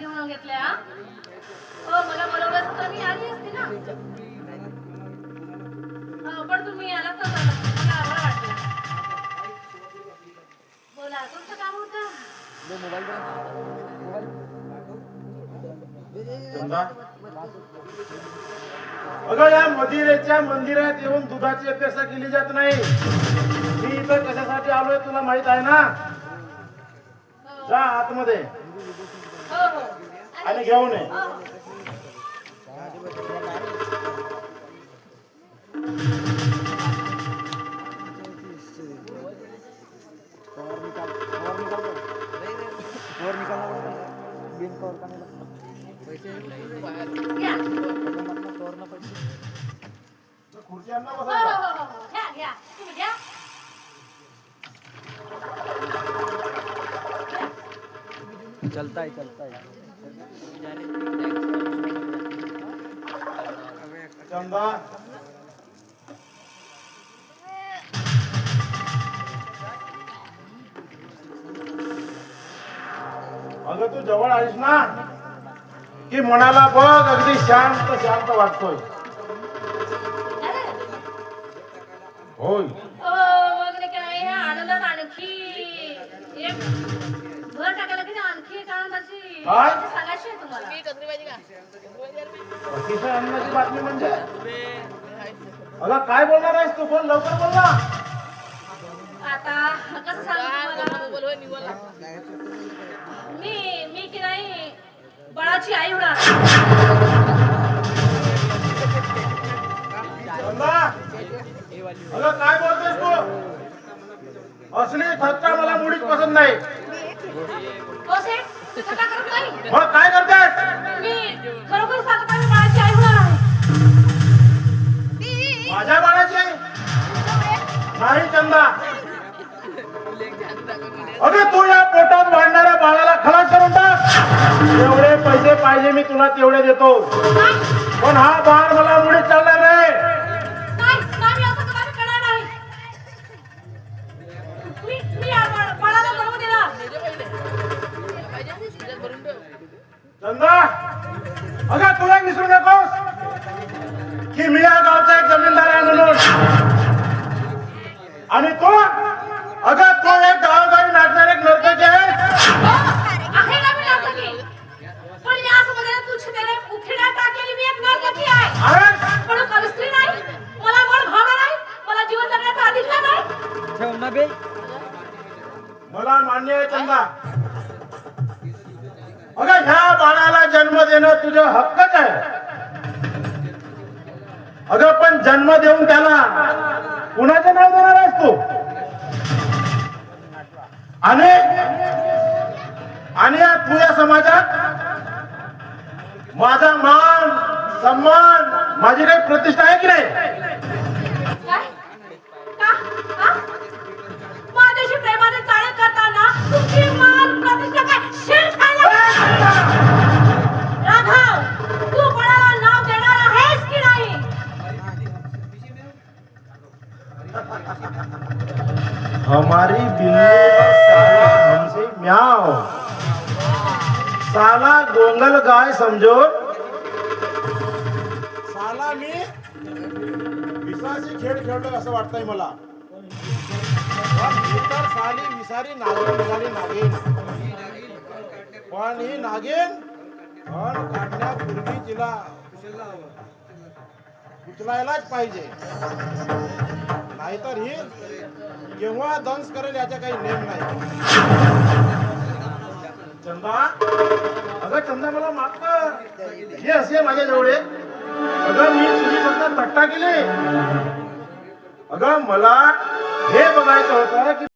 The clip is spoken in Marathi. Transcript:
गर्दी म्हणून घेतल्या हो? मला बरोबर तर आली असती ना. हो, पण तुम्ही आलात तर मला अगं या मदिरेच्या मंदिरात येऊन दुधाची अपेक्षा केली जात नाही. मी इथं कशासाठी आलोय तुला माहीत आहे ना? हो. जा आतमध्ये. आणि घेऊन ये. हो. घ्या. खुर्ची आण ना हो, बसायला. हो, हो, हो. घ्या, घ्या. तुम्ही घ्या. चलता है चलता है चंदा अगं तू जवळ आलीस ना की मनाला बघ अगदी शांत शांत वाटतोय. होय. हो, मग ते काय हे आनंदात आणखी. एक भर टाकायला की नाही, आणखी एक आनंदाची काय? अतिशय आनंदाची बातमी म्हणजे? अगं काय बोलणार आहेस तू? बोल लवकर बोल ना. आता कसं सांगू तुम्हाला? मी मी की नाही बाळाची आई होणार. अगं काय बोलतोस तू? असली थट्टा मला मुळीच पसंत नाही. हो सेठ मग काय करतेस? मी खरोखर सांगतो मी बाळाची आई होणार आहे. माझ्या बाळाची? आई? नाही चंदा अगं तू या पोटात वाढणाऱ्या बाळाला खलास करून टाक. जेवढे पैसे पाहिजे मी तुला तेवढे देतो. पण हा बाळ मला मुळीच चालणार चंदा अगं तुला विसरू नकोस की मी या गावचा एक जमीनदार आहे म्हणून. आणि तो अगं तो एक गावोगावी नाचणार एक नर्तकी आहे. आहे ना मी नर्तकी? पण या समुद्रात तुझ्याकडे उखड्या टाकेली मी एक नर्तकी आहे. अरे! पण कविस्त्री नाही. मला मन भावना नाही. अगं ह्या बाळाला जन्म देणं तुझं हक्कच आहे. अगं पण जन्म देऊन त्याला कुणाचं नाव देणार आहेस तू? आणि आणि या तुझ्या समाजात माझा मान सन्मान माझी काही प्रतिष्ठा आहे की नाही? हमारी बिल्ली साला हमसे म्याव साला गोंगल गाय समजो साला मी विसाची खेळ खेळतो असं वाटतंय मला. तर साली विसारी नागिन निघाली नागिन. पण ही नागिन फळ काढण्यापूर्वी तिला उचलायलाच पाहिजे. नाहीतर ही केव्हा दंश करेल याचा काही नेम नाही. चंदा अगं चंदा मला माफ कर. हे असे माझ्या जवळ अगं मी तुझी फक्त थट्टा केली. अगं मला हे बघायचं होतं की